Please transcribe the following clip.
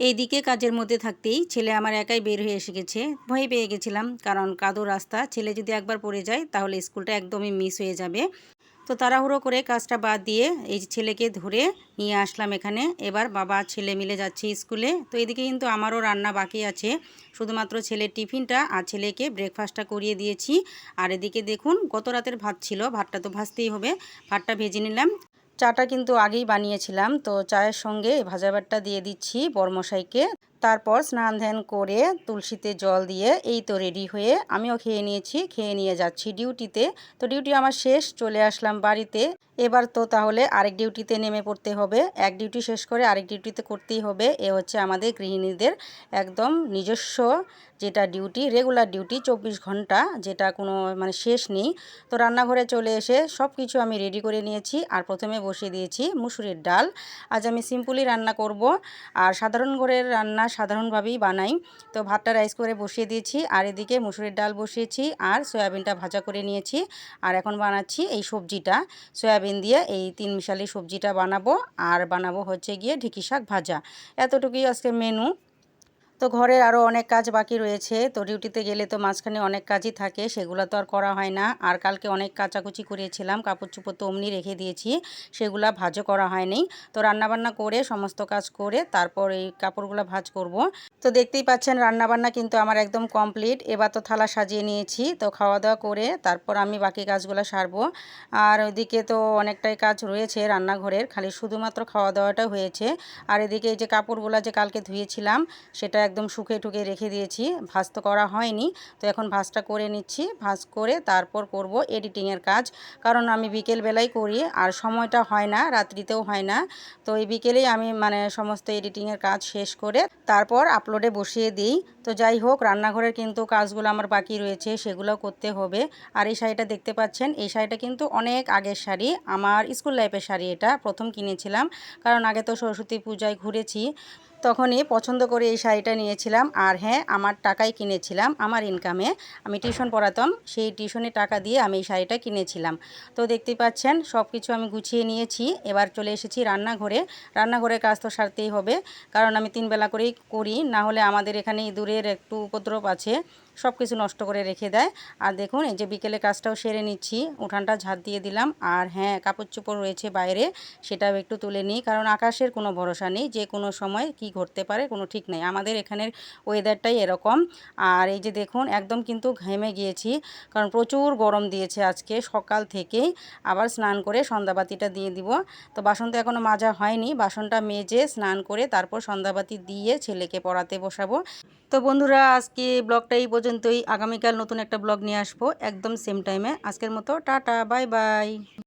এইদিকে কাজের মধ্যে থাকতেই ছেলে আমার একাই বের হয়ে এসে গেছে। ভয় পেয়ে গেছিলাম, কারণ কাদো রাস্তা, ছেলে যদি একবার পড়ে যায় তাহলে স্কুলটা একদমই মিস হয়ে যাবে। তো তাড়াহুড়ো করে কাজটা বাদ দিয়ে এই ছেলেকে ধরে নিয়ে আসলাম এখানে। এবার বাবা ছেলে মিলে যাচ্ছে স্কুলে। তো এদিকে কিন্তু আমারও রান্না বাকি আছে। শুধুমাত্র ছেলের টিফিনটা আর ছেলেকে ব্রেকফাস্টটা করিয়ে দিয়েছি। আর এদিকে দেখুন, গত রাতের ভাত ছিল, ভাতটা তো ভাজতেই হবে। ভাতটা ভেজে নিলাম। চাটা কিন্তু আগেই বানিয়েছিলাম। তো চায়ের সঙ্গে ভাজা ভাতটা দিয়ে দিচ্ছি বরমশাইকে তারপর স্নান ধ্যান করে তুলসীতে জল দিয়ে এই তো রেডি হয়ে আমিও খেয়ে নিয়েছি, খেয়ে নিয়ে যাচ্ছি ডিউটিতে। তো ডিউটি আমার শেষ, চলে আসলাম বাড়িতে। এবার তো তাহলে আরেক ডিউটিতে নেমে পড়তে হবে। এক ডিউটি শেষ করে আরেক ডিউটিতে করতেই হবে। এ হচ্ছে আমাদের গৃহিণীদের একদম নিজস্ব যেটা ডিউটি রেগুলার ডিউটি, চব্বিশ ঘণ্টা, যেটা কোনো মানে শেষ নেই। তো রান্নাঘরে চলে এসে সব কিছু আমি রেডি করে নিয়েছি। আর প্রথমে বসিয়ে দিয়েছি মুসুরির ডাল। আজ আমি সিম্পলি রান্না করব। আর সাধারণ ঘরের রান্না সাধারণভাবেই বানাই। তো ভাতটা রাইস করে বসিয়ে দিয়েছি, আর এদিকে মুসুরের ডাল বসিয়েছি, আর সয়াবিনটা ভাজা করে নিয়েছি, আর এখন বানাচ্ছি এই সবজিটা। সয়াবিন দিয়ে এই তিন মিশালি সবজিটা বানাবো, আর বানাবো হচ্ছে গিয়ে ঢেঁকি শাক ভাজা। এতটুকুই আজকে মেনু তো ঘরের আরও অনেক কাজ বাকি রয়েছে। তো ডিউটিতে গেলে তো মাঝখানে অনেক কাজই থাকে, সেগুলো তো আর করা হয় না। আর কালকে অনেক কাচাকুচি করেছিলাম কাপড় চুপড় তো অমনি রেখে দিয়েছি, সেগুলা ভাজও করা হয়নি। তো রান্নাবান্না করে, সমস্ত কাজ করে, তারপর এই কাপড়গুলো ভাজ করব। তো দেখতেই পাচ্ছেন, রান্নাবান্না কিন্তু আমার একদম কমপ্লিট। এবার তো থালা সাজিয়ে নিয়েছি, তো খাওয়া দাওয়া করে, তারপর আমি বাকি কাজগুলো সারবো। আর ওইদিকে তো অনেকটাই কাজ রয়েছে রান্নাঘরের, খালি শুধুমাত্র খাওয়া দাওয়াটা হয়েছে। আর এদিকে এই যে কাপড়গুলো যে কালকে ধুয়েছিলাম, সেটা একদম শুকে ঠুকে রেখে দিয়েছি। ভাজ তো করা হয়নি, তো এখন ভাজটা করে নিচ্ছি। ভাজ করে তারপর করব এডিটিংয়ের কাজ। কারণ আমি বিকেলবেলায় করি, আর সময়টা হয় না, রাত্রিতেও হয় না। তো এই বিকেলেই আমি মানে সমস্ত এডিটিংয়ের কাজ শেষ করে তারপর আপলোডে বসিয়ে দিই। তো যাই হোক, রান্নাঘরের কিন্তু কাজগুলো আমার বাকি রয়েছে, সেগুলো করতে হবে। আর এই শাড়িটা দেখতে পাচ্ছেন, এই শাড়িটা কিন্তু অনেক আগের শাড়ি, আমার স্কুল লাইফের শাড়ি এটা, প্রথম কিনেছিলাম। কারণ আগে তো সরস্বতী পূজায় ঘুরেছি, তখনই পছন্দ করে এই শাড়িটা নিয়েছিলাম। আর হ্যাঁ আমার টাকায় কিনেছিলাম, আমার ইনকামে আমি টিউশন পড়াতাম, সেই টিউশনের টাকা দিয়ে আমি এই শাড়িটা কিনেছিলাম। তো দেখতেই পাচ্ছেন সব কিছু আমি গুছিয়ে নিয়েছি। এবার চলে এসেছি রান্নাঘরে। রান্নাঘরের কাজ তো সারতেই হবে, কারণ আমি তিন বেলা করেই করি, না হলে আমাদের এখানে ইঁদুরের একটু উপদ্রব আছে। সব কিছু নষ্ট করে রেখে দেয়। আর দেখুন, এই যে বিকেলে কাজটাও সেরে নিচ্ছি। উঠানটা ঝাঁত দিয়ে দিলাম। আর হ্যাঁ কাপড় চোপড় রয়েছে বাইরে, সেটাও একটু তুলে নিই। কারণ আকাশের কোনো ভরসা নেই যে কোনো সময় কি ঘটতে পারে, কোনো ঠিক নেই। আমাদের এখানের ওয়েদারটাই এরকম। আর এই যে দেখুন, একদম কিন্তু ঘেমে গিয়েছি। কারণ প্রচুর গরম দিয়েছে আজকে, সকাল থেকেই। আবার স্নান করে সন্ধ্যাবাতিটা দিয়ে দিব। তো বাসন তো এখনও মাজা হয়নি। বাসনটা মেজে স্নান করে তারপর সন্ধ্যাবাতি দিয়ে ছেলেকে পড়াতে বসাবো। তো বন্ধুরা, আজকে ব্লগটা এই পর্যন্তই আগামীকাল নতুন একটা ব্লগ নিয়ে আসব, একদম সেম টাইমে আজকের মতো, টাটা বাই বাই